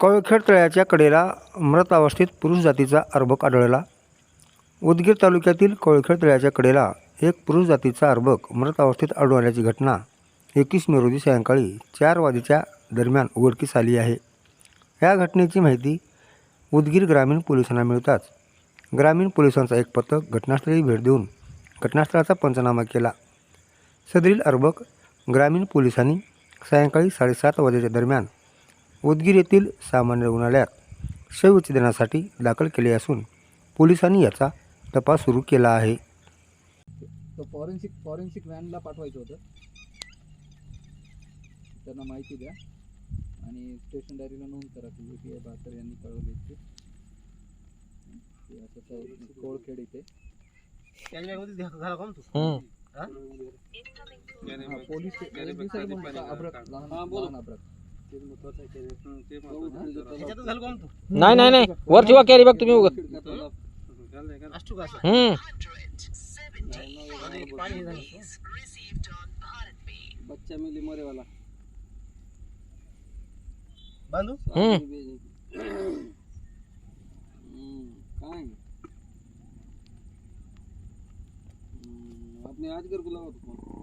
कवळखेड तळ्याच्या कडेला मृत अवस्थेत पुरुष जातीचा अर्भक आढळला. उदगीर तालुक्यातील कवळखेड तळ्याच्या कडेला एक पुरुष जातीचा अर्भक मृत अवस्थेत आढळल्याची घटना एकवीस मे रोजी सायंकाळी चार वाजेच्या दरम्यान उघडकीस आली आहे. या घटनेची माहिती उदगीर ग्रामीण पोलिसांना मिळताच ग्रामीण पोलिसांचा एक पथक घटनास्थळी भेट देऊन घटनास्थळाचा पंचनामा केला. सदरील अर्भक ग्रामीण पोलिसांनी सायंकाळी साडेसात वाजेच्या दरम्यान उदगीर येथील सामान्य रुग्णालयात शवविच्छेदनासाठी दाखल केले असून पोलिसांनी याचा तपास सुरू केला आहे. तर फॉरेन्सिक फॉरेन्सिक व्हॅनला पाठवायचं होतं. त्यांना माहिती द्या. आणि स्टेशन डायरीला नोंद करा की पी आय बहात्तर यांनी कळवले ते. ते तर कोळखेड इथे. हा, पोलीस अब्रक लहान अब्रक नाही नाही नाही वर ठेवा कॅरी बॅग तुम्ही उगत हम्म। बच्चा मिली मरे वाला हम्म। काय आपने आज कर बुलावा तो